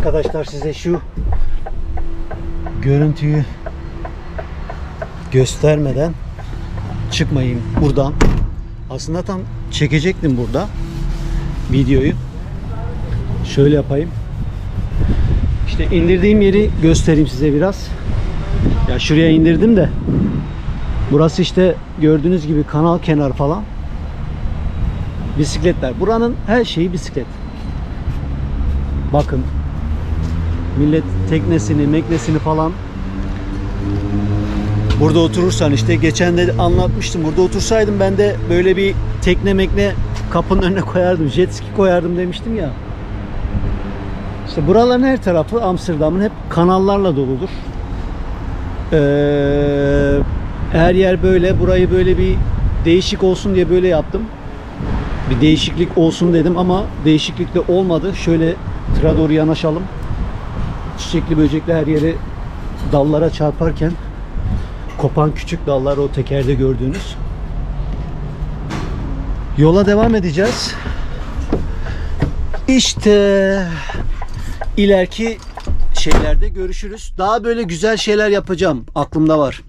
Arkadaşlar size şu görüntüyü göstermeden çıkmayayım buradan. Aslında tam çekecektim burada videoyu. Şöyle yapayım. İşte indirdiğim yeri göstereyim size biraz. Ya şuraya indirdim de. Burası işte gördüğünüz gibi kanal kenar falan. Bisikletler. Buranın her şeyi bisiklet. Bakın. Millet teknesini, meknesini falan Burada oturursan işte geçen de anlatmıştım. Burada otursaydım ben de böyle bir tekne mekne kapının önüne koyardım. Jet ski koyardım demiştim ya. İşte buraların her tarafı Amsterdam'ın hep kanallarla doludur. Ee, her yer böyle. Burayı böyle bir değişik olsun diye böyle yaptım. Bir değişiklik olsun dedim ama değişiklik de olmadı. Şöyle tıra doğru yanaşalım. Çiçekli böcekli her yere dallara çarparken kopan küçük dallar o tekerde gördüğünüz. Yola devam edeceğiz. İşte ileriki şeylerde görüşürüz. Daha böyle güzel şeyler yapacağım. Aklımda var.